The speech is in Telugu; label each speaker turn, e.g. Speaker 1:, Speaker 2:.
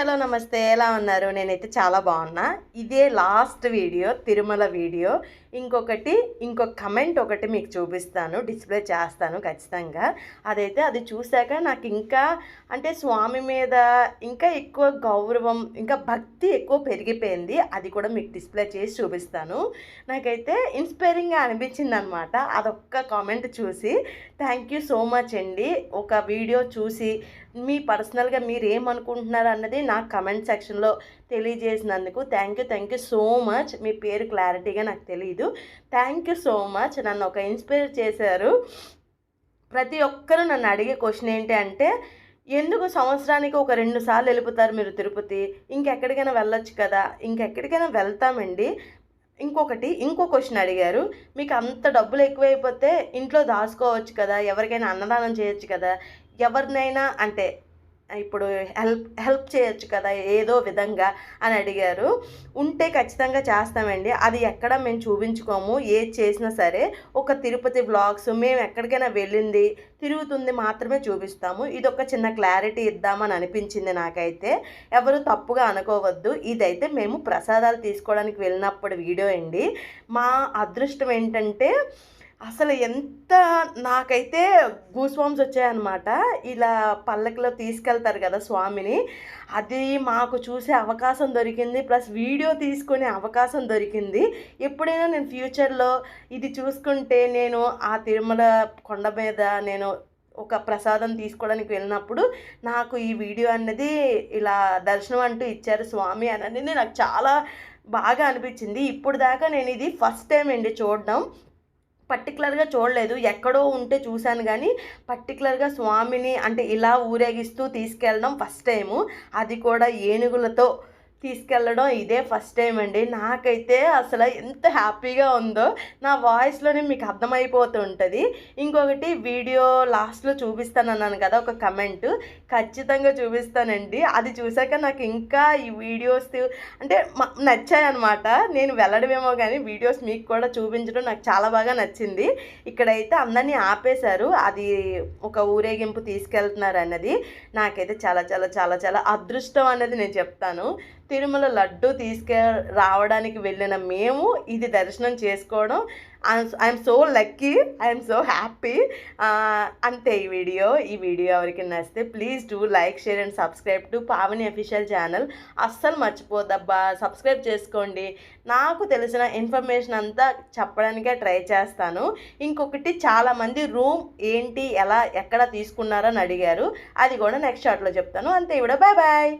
Speaker 1: హలో నమస్తే. ఎలా ఉన్నారు? నేనైతే చాలా బాగున్నా. ఇదే లాస్ట్ వీడియో తిరుమల వీడియో. ఇంకొకటి ఇంకొక కమెంట్ ఒకటి మీకు చూపిస్తాను డిస్ప్లే చేస్తాను ఖచ్చితంగా. అదైతే అది చూశాక నాకు ఇంకా అంటే స్వామి మీద ఇంకా ఎక్కువ గౌరవం ఇంకా భక్తి ఎక్కువ పెరిగిపోయింది. అది కూడా మీకు డిస్ప్లే చేసి చూపిస్తాను. నాకైతే ఇన్స్పైరింగ్గా అనిపించింది అనమాట అదొక్క కామెంట్ చూసి థ్యాంక్ యూ సో మచ్ అండి. ఒక వీడియో చూసి మీ పర్సనల్గా మీరు ఏమనుకుంటున్నారు అన్నది నాకు కమెంట్ సెక్షన్లో తెలియజేసినందుకు thank you thank you so much మీ పేరు క్లారిటీగా నాకు తెలియదు థ్యాంక్ యూ సో మచ్ నన్ను ఒక ఇన్స్పైర్ చేశారు. ప్రతి ఒక్కరూ నన్ను అడిగే క్వశ్చన్ ఏంటి అంటే ఎందుకు సంవత్సరానికి ఒక రెండు సార్లు వెళ్ళిపోతారు మీరు తిరుపతి? ఇంకెక్కడికైనా వెళ్ళొచ్చు కదా? ఇంకెక్కడికైనా వెళ్తామండి. ఇంకొకటి ఇంకో క్వశ్చన్ అడిగారు. మీకు అంత డబ్బులు ఎక్కువైపోతే ఇంట్లో దాచుకోవచ్చు కదా? ఎవరికైనా అన్నదానం చేయొచ్చు కదా? ఎవరినైనా అంటే ఇప్పుడు హెల్ప్ హెల్ప్ చేయొచ్చు కదా ఏదో విధంగా అని అడిగారు. ఉంటే ఖచ్చితంగా చేస్తామండి. అది ఎక్కడ మేము చూపించుకోము ఏది చేసినా సరే ఒక తిరుపతి బ్లాగ్స్ మేము ఎక్కడికైనా వెళ్ళింది తిరుగుతుంది మాత్రమే చూపిస్తాము. ఇది ఒక చిన్న క్లారిటీ ఇద్దామని అనిపించింది నాకైతే. ఎవరు తప్పుగా అనుకోవద్దు. ఇదైతే మేము ప్రసాదాలు తీసుకోవడానికి వెళ్ళినప్పుడు వీడియో అండి. మా అదృష్టం ఏంటంటే అసలు ఎంత నాకైతే గూస్వామ్స్ వచ్చాయన్నమాట. ఇలా పల్లకిలో తీసుకెళ్తారు కదా స్వామిని. అది మాకు చూసే అవకాశం దొరికింది. ప్లస్ వీడియో తీసుకునే అవకాశం దొరికింది. ఎప్పుడైనా నేను ఫ్యూచర్లో ఇది చూసుకుంటే నేను ఆ తిరుమల కొండ మీద నేను ఒక ప్రసాదం తీసుకోవడానికి వెళ్ళినప్పుడు నాకు ఈ వీడియో అన్నది ఇలా దర్శనం అంటూ ఇచ్చారు స్వామి అనేది నాకు చాలా బాగా అనిపించింది. ఇప్పుడు దాకా నేను ఇది ఫస్ట్ టైం అండి చూడడం. పర్టికులర్గా చూడలేదు. ఎక్కడో ఉంటే చూశాను కానీ పర్టికులర్గా స్వామిని అంటే ఇలా ఊరేగిస్తూ తీసుకెళ్ళడం ఫస్ట్ టైము. అది కూడా ఏనుగులతో తీసుకెళ్ళడం ఇదే ఫస్ట్ టైం అండి. నాకైతే అసలు ఎంత హ్యాపీగా ఉందో నా వాయిస్లోనే మీకు అర్థమైపోతూ ఉంటుంది. ఇంకొకటి వీడియో లాస్ట్లో చూపిస్తాను అన్నాను కదా ఒక కమెంట్. ఖచ్చితంగా చూపిస్తానండి. అది చూశాక నాకు ఇంకా ఈ వీడియోస్ అంటే నచ్చాయన్నమాట. నేను వెళ్ళడమేమో కానీ వీడియోస్ మీకు కూడా చూపించడం నాకు చాలా బాగా నచ్చింది. ఇక్కడైతే అందరినీ ఆపేశారు. అది ఒక ఊరేగింపు తీసుకెళ్తున్నారు అన్నది. నాకైతే చాలా చాలా చాలా చాలా అదృష్టం అనేది నేను చెప్తాను. తిరుమల లడ్డు తీసుకే రావడానికి వెళ్ళిన మేము ఇది దర్శనం చేసుకోవడం. I'm so lucky I'm so happy అంతే ఈ వీడియో. ఈ వీడియో ఎవరికి నచ్చితే please do like share and subscribe to Pavani official channel అస్సలు మర్చిపోద్దబ్బా. సబ్స్క్రైబ్ చేసుకోండి. నాకు తెలిసిన ఇన్ఫర్మేషన్ అంతా చెప్పడానికే ట్రై చేస్తాను. ఇంకొకటి చాలామంది రూమ్ ఏంటి ఎలా ఎక్కడ తీసుకున్నారని అడిగారు. అది కూడా నెక్స్ట్ షాట్లో చెప్తాను. అంతే ఇవిడ బాయ్ బాయ్